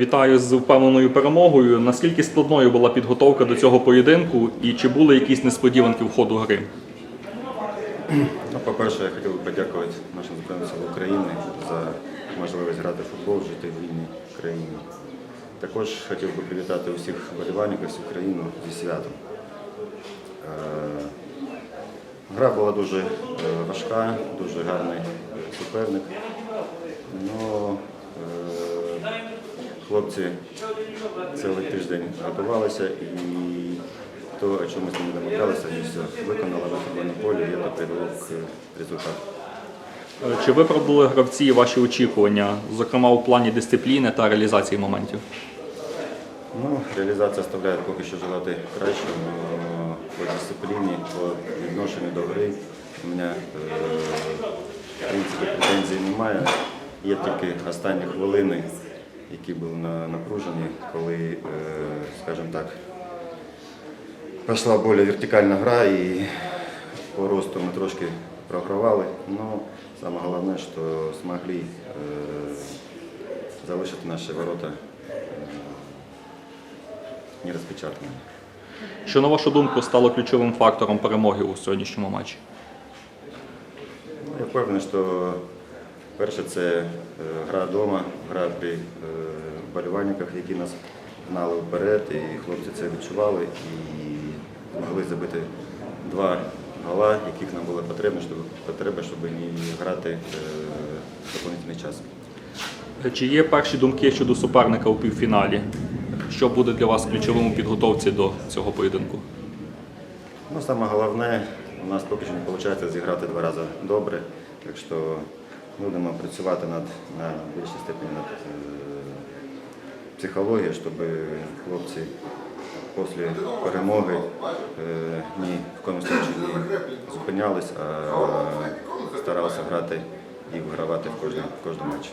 Вітаю з впевненою перемогою. Наскільки складною була підготовка до цього поєдинку і чи були якісь несподіванки в ходу гри? Ну, по-перше, я хотів би подякувати нашим Збройним силам України за можливість грати в футбол, жити в вільній країні. Також хотів би привітати усіх вболівальників всю країну зі святом. Е, Гра була дуже е, важка, дуже гарний суперник. Ну, е, хлопці цілий тиждень готувалися і то, о чому ми з ними домовлялися, все виконали на футбольному полі, і це привело к результату. Е, Чи виправдали гравці ваші очікування, зокрема у плані дисципліни та реалізації моментів? Ну, реалізація ставляє поки що желати краще, але по дисципліні, по відношенню до гри у мене е, в принципі претензій немає. Є тільки останні хвилини, які були напружені, коли, е, скажімо так, пішла більш вертикальна гра і по росту ми трошки програвали. Ну, саме головне, що змогли е, залишити наші ворота не розпечатаними. Що, на вашу думку, стало ключовим фактором перемоги у сьогоднішньому матчі? Ну, Я впевнений, що перше це е, гра вдома, гра при е, вболівальниках, які нас гнали вперед, і хлопці це відчували і змогли забити два гола, яких нам було потрібно, щоб, потреба, щоб не грати е, доповнительний час. Чи є перші думки щодо суперника у півфіналі? Що буде для вас ключовим у підготовці до цього поєдинку? Ну, саме головне, у нас поки що не виходить зіграти два рази добре, так що будемо працювати над, на більшій степені над е, психологією, щоб хлопці після перемоги е, ні в случаю не зупинялись, а старалися грати і вигравати в кожному, в кожному матчі.